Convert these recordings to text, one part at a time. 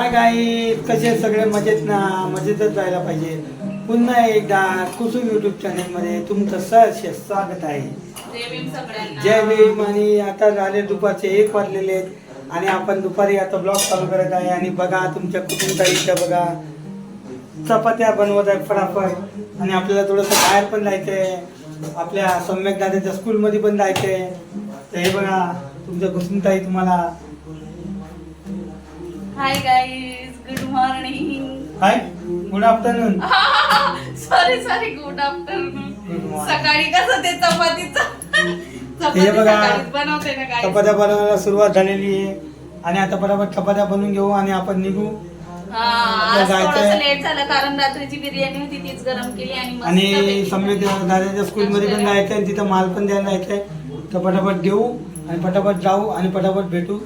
हाय गाई कसे सगळे? मजेत ना? मजेतच जायला पाहिजे. पुन्हा एकदा कुसुम युट्यूब चॅनलमध्ये तुमचं सहर्ष स्वागत आहे. जय भीम आणि आता झाले दुपारचे एक वाजलेले आहेत आणि आपण दुपारी आता ब्लॉग चालू करत आहे आणि बघा तुमच्या कुटुंबाईच्या बघा. चपात्या बनवत आहे फटाफट आणि आपल्याला थोडंसं बाहेर पण जायचंय. आपल्या सम्यक दादाच्या स्कूलमध्ये पण जायचंय. तर हे बघा तुमच्या कुसुमताई तुम्हाला hi guys good morning hi good afternoon sorry sorry good afternoon. सकाळी कसं ते चपातीचं? हे बघा बनवते ना काय चपात्या बनवायला सुरुवात झालेली आहे. आणि आता बरोबर चपात्या बनवून घेऊ आणि आपण निघू. आज जायचंय. थोडंसं लेट झालं कारण रात्रीची बिर्याणी होती तीच गरम केली आणि सम्यक दादाच्या स्कूलमध्ये पण जायचं आहे तिथं माल पण द्यायला जायचंय. तर पटापट घेऊ आणि पटापट जाऊ आणि पटापट भेटू.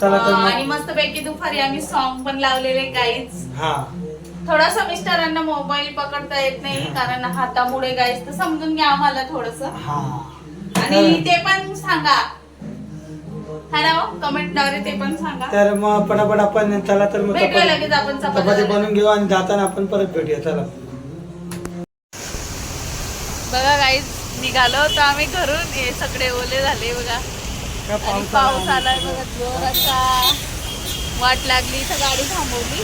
चला तर आणि मस्त पैकी दुपारी आम्ही सॉन्ग पण लावलेले गाईज हा. थोडासा मिस्टरांना मोबाईल पकडता येत नाही कारण हातामुळे गाईज तर समजून घ्या आम्हाला थोडस. हा. आणि ते पण सांगा. हॅलो कमेंटद्वारे ते पण सांगा. तर मग पटापट आपण चला तर मग भेटूया चपाती लगेच आपण चपाती चपाती बनवून घेऊ आणि जाताना आपण परत भेटूया. चला. बघा गाईज निघालो होतो आम्ही घरून. हे सगळे ओले झाले बघा. आणि पाऊस. आलाय बघा जोराचा वाट लागली तर गाडी थांबवली.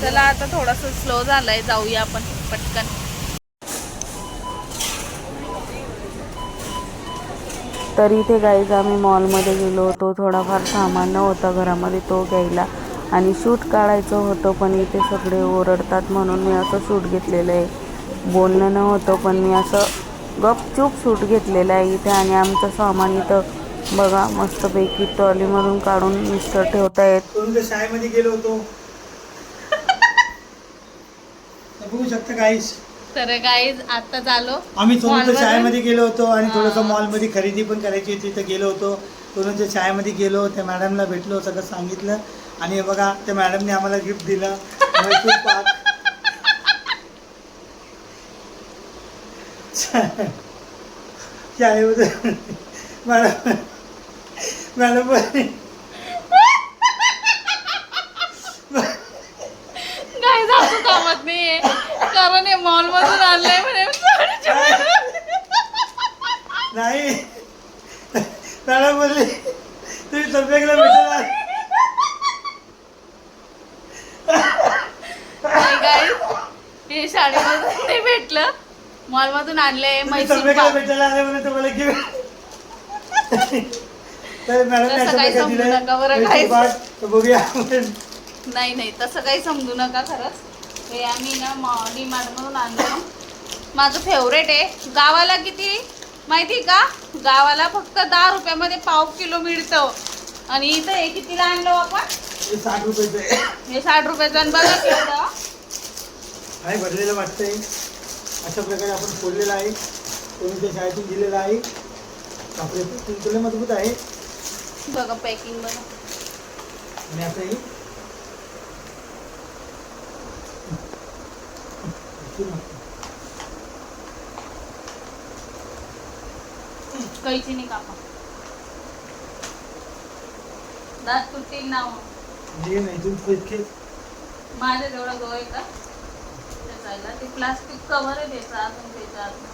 चला आता थोडस स्लो झालंय जाऊया आपण पटकन. तर इथे गाईज आम्ही मॉलमध्ये गेलो होतो. थोडाफार सामान नव्हता घरामध्ये तो घ्यायला. आणि शूट काढायचं होतं पण इथे सगळे ओरडतात म्हणून मी असं शूट घेतलेलं आहे. बोलणं नव्हतं पण मी असं गपचूप शूट घेतलेलं आहे इथे आणि आमचं सामान इथं बघा मस्तपैकी ट्रॉलीमधून काढून मिस्टर ठेवतायत. शाळेमध्ये गेलो होतो. तर बघू शकता काहीच तर गाईज आता झालो आम्ही मॉलमध्ये. शाळेमध्ये गेलो होतो आणि थोडंसं. मॉलमध्ये खरेदी पण करायची होती तर गेलो होतो. सोनूच्या शाळेमध्ये गेलो त्या मॅडमला भेटलो सगळं सांगितलं. आणि हे बघा त्या मॅडमने आम्हाला गिफ्ट दिलं मैसूर पाक शाळेमध्ये मॅडम मॅडम गाईज असं कामत नाहीये कारण हे मॉल मधून आणलंय म्हणे नाही. मॅडम बोलली तुम्ही तब्येतला भेटायला गाईज हे शाळेमधून नाही भेटलं मधून आणलंय तुम्ही मैसूर तब्येतला पाक. भेटायला आले म्हणे तुम्हाला घेऊन? तर मॅडम तसं काही समजू नका बरं, मैसूर काहीच. पाक, तर बघूया आपण. नाही नाही तसं काही समजू नका खरंच. हे आम्ही ना डी मधून आणलं. माझं फेवरेट आहे. गावाला किती? माहिती का? गावाला फक्त दहा रुपयामध्ये पाव किलो मिळतं. आणि इथं हे कितीला आणलं आपण? हे साठ रुपयाचं आहे. हे साठ रुपयाचं आणि बघा केवढं आहे भरलेलं वाटतंय. अशा प्रकारे आपण फोडलेलं आहे. कोणत्या शाळेतून दिलेलं आहे. आपले तुला मजबूत आहे. बघा पॅकिंग बघा. आणि असंही कैची नाही कापा. दात तुटतील ना मग. जे नाही तू पैसे माझ्या जेवढा गो आहे का? त्याचायला ते प्लास्टिक कव्हर आहे त्याचा अजून त्याचा अजून.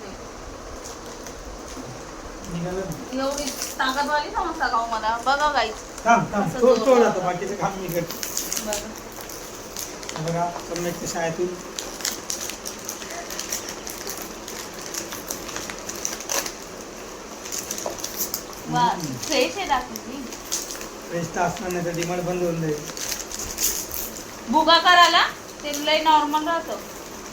एवढी ताकदवाली समजता का मला. बघा गाईच थांब तो बाकीचं काम मी करतो बघा सम्यकच्या शाळेतून वा फ्रेश आहे दाखवली. फ्रेश तर असणार नाही तर डिमांड बंद होऊन जाईल. भुगा करायला ते लय नॉर्मल राहतं.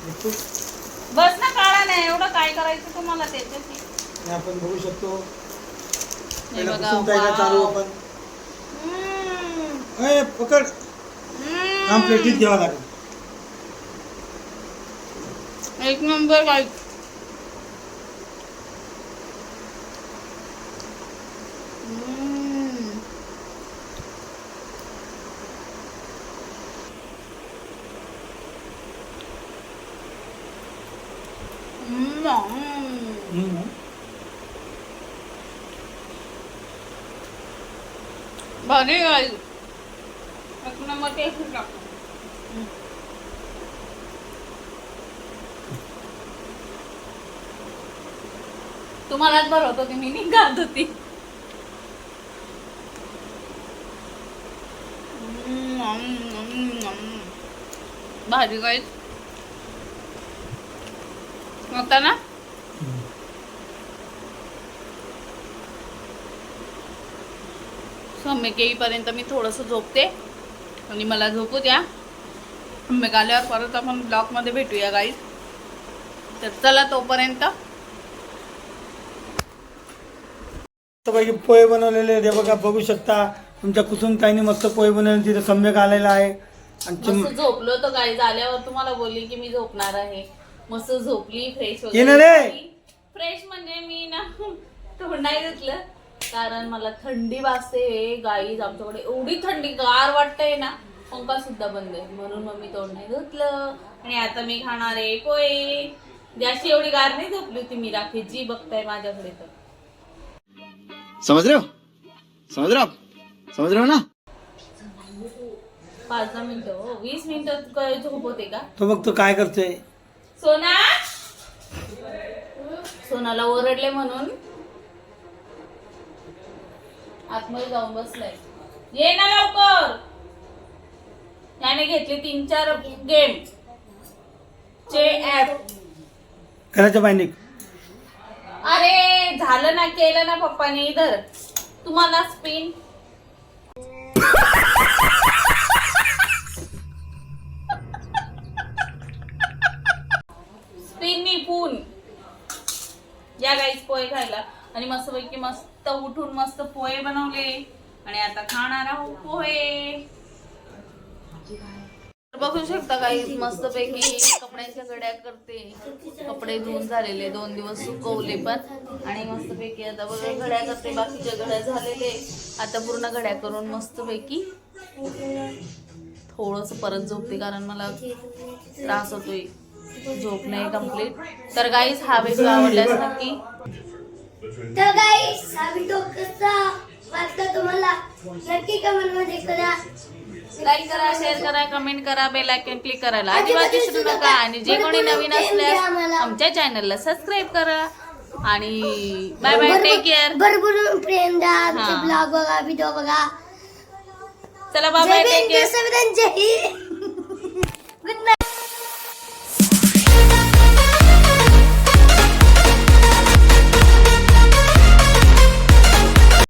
बस ना काढा नाही एवढं काय करायचं तुम्हाला त्याच्याशी आपण बघू शकतो हे पहिला बघा चालू वाव. आपण हम्म. ए पकड हम्म. काम प्लेटीत घ्यावं लागेल एक नंबर काय हम्म. भारी आहे एक नंबर टेस्ट टाकतो. तुम्हालाच बरं होतं मी निघात होती. भाजी गाईल होता ना? सम्यक येईपर्यंत मी थोडंसं झोपते. आणि मला झोपू द्या. सम्यक आल्यावर परत आपण ब्लॉकमध्ये भेटूया गाईज तर चला तोपर्यंत. पोहे बनवलेले हे बघा बघू शकता. तुमच्या कुसुम ताईने मस्त पोहे बनवले. तिथे सम्यक आलेला आहे. आणि झोपलो तर गाईज आल्यावर तुम्हाला बोलली की मी झोपणार आहे. मस्त झोपली फ्रेश येणार? फ्रेश म्हणजे मी ना तोंड नाही धुतलं कारण मला थंडी वाजते गाईज आमच्याकडे एवढी थंडी गार वाटतंय ना पंखा सुद्धा बंद आहे. म्हणून मग मी तोंड नाही धुतलं. आणि आता मी खाणार आहे पोहे. जास्त एवढी गार नाही झोपली होती मी राखी जी बघताय माझ्याकडे तर. समझ रहे हो? समझ रहे हो आप? समझ रहे हो ना? पाच दहा मिनिटं हो. वीस मिनिटं काय झोप होते का? तो बघ तो काय करतोय? सोना? सोनाला ओरडले म्हणून. आतमध्ये जाऊन बसलाय. ये ना लवकर. त्याने घेतले तीन चार गेम चे ऍप घराच्या बाहेर अरे झालं ना केलं ना पप्पाने इधर. तुम्हाला स्पिन स्पिननी पून या गाईस पोहे खायला. आणि मस्त पैकी मस्त उठून मस्त पोहे बनवले आणि आता खाणार आहोत पोहे. बघू शकता काही मस्त पैकी कपड्यांच्या गड्या करते. कपडे धुवून झालेले दोन दिवस सुकवले पण. आणि मस्त पैकी आता बघा घड्या करते बाकीच्या घड्या झालेले. आता पूर्ण घड्या करून मस्त पैकी थोडस परत झोपते कारण मला त्रास होतोय. झोप नाही कंप्लीट तर काहीच हा व्हिडिओ आवडल्यास नक्की तर गाईस हा व्हिडिओ कसा वाटला तुम्हाला? नक्की कमेंटमध्ये करा लाईक करा शेअर करा कमेंट करा बेल आयकॉन क्लिक करायला अजिबात विसरू नका. आणि जे कोणी नवीन असल्यास आमच्या चॅनलला सबस्क्राईब करा. आणि बाय बाय टेक केअर भरभरून प्रेम द्या. आमचे हा. ब्लॉग बघा व्हिडिओ बघा. चला बाय जय बाय टेक भीम, जय केअर संविधान जय हिंद. Good night